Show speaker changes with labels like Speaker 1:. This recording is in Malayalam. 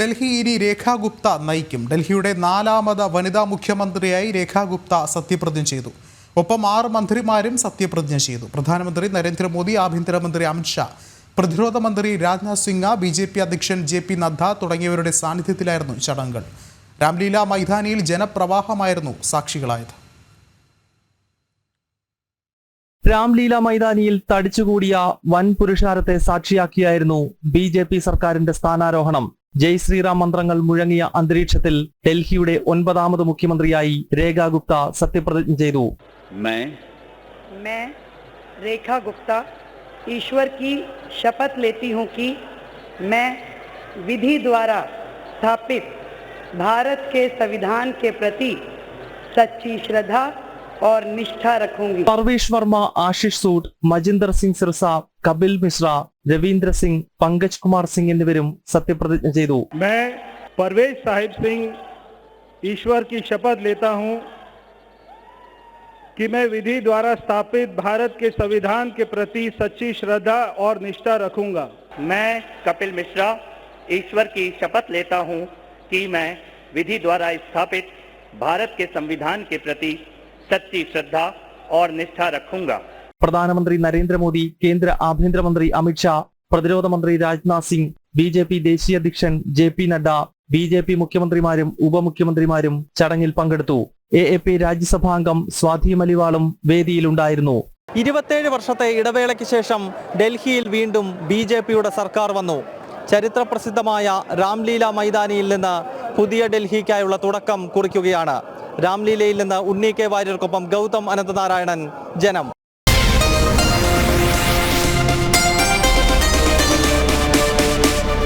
Speaker 1: ഡൽഹി ഇനി രേഖാ ഗുപ്ത നയിക്കും. ഡൽഹിയുടെ നാലാമത് വനിതാ മുഖ്യമന്ത്രിയായി രേഖാ ഗുപ്ത സത്യപ്രതിജ്ഞ ചെയ്തു. ഒപ്പം ആറ് മന്ത്രിമാരും സത്യപ്രതിജ്ഞ ചെയ്തു. പ്രധാനമന്ത്രി നരേന്ദ്രമോദി ആഭ്യന്തരമന്ത്രി അമിത്ഷാ പ്രതിരോധ മന്ത്രി Rajnath Singh B J P അധ്യക്ഷൻ ജെ പി നദ്ദ തുടങ്ങിയവരുടെ സാന്നിധ്യത്തിലായിരുന്നു ചടങ്ങുകൾ. രാംലീല മൈതാനിയിൽ ജനപ്രവാഹമായിരുന്നു സാക്ഷികളായത്.
Speaker 2: രാംലീല മൈതാനിയിൽ തടിച്ചുകൂടിയ വൻ പുരുഷാരത്തെ സാക്ഷിയാക്കിയായിരുന്നു ബി സർക്കാരിന്റെ സ്ഥാനാരോഹണം. ജയ് ശ്രീറാം മന്ത്രങ്ങൾ മുഴങ്ങിയ അന്തരീക്ഷത്തിൽ ഡൽഹിയുടെ ഒൻപതാമത് മുഖ്യമന്ത്രിയായി രേഖാ ഗുപ്ത സത്യപ്രതിജ്ഞ ചെയ്തു
Speaker 3: मैं
Speaker 4: मैं रेखा गुप्ता ईश्वर की शपथ लेती हूँ कि मैं विधि द्वारा स्थापित भारत के संविधान के प्रति सच्ची श्रद्धा और निष्ठा रखूंगी
Speaker 2: പർവേഷ് വർമ്മ ആശിഷ് സൂഡ് മജിന്ദർ സിംഗ് സിർസ കപിൽ മിശ്ര രവീന്ദ്ര സിംഗ് പങ്കജ് കുമാർ സിംഗ് എന്നിവരും സത്യപ്രതിജ്ഞ ചെയ്തു
Speaker 5: मैं परवेज साहिब सिंह ईश्वर की शपथ लेता हूं कि मैं विधि द्वारा स्थापित भारत के संविधान के प्रति सच्ची श्रद्धा और निष्ठा रखूंगा
Speaker 6: मैं कपिल मिश्रा ईश्वर की शपथ लेता हूं कि मैं विधि द्वारा स्थापित भारत के संविधान के प्रति सच्ची श्रद्धा और निष्ठा रखूंगा
Speaker 2: പ്രധാനമന്ത്രി നരേന്ദ്രമോദി കേന്ദ്ര ആഭ്യന്തരമന്ത്രി അമിത്ഷാ പ്രതിരോധ മന്ത്രി Rajnath Singh B J P ദേശീയ അധ്യക്ഷൻ J P Nadda B J P മുഖ്യമന്ത്രിമാരും ഉപമുഖ്യമന്ത്രിമാരും ചടങ്ങിൽ പങ്കെടുത്തു. എ എ പി രാജ്യസഭാംഗം സ്വാതി മലിവാളും വേദിയിലുണ്ടായിരുന്നു. ഇരുപത്തേഴ് വർഷത്തെ ഇടവേളയ്ക്ക് ശേഷം ഡൽഹിയിൽ വീണ്ടും ബി ജെ പിയുടെ സർക്കാർ വന്നു. ചരിത്രപ്രസിദ്ധമായ രാംലീല മൈതാനിയിൽ നിന്ന് പുതിയ ഡൽഹിക്കായുള്ള തുടക്കം കുറിക്കുകയാണ്. രാംലീലയിൽ നിന്ന് ഉണ്ണി കെ വാര്യർക്കൊപ്പം ഗൗതം അനന്തനാരായണൻ ജനം.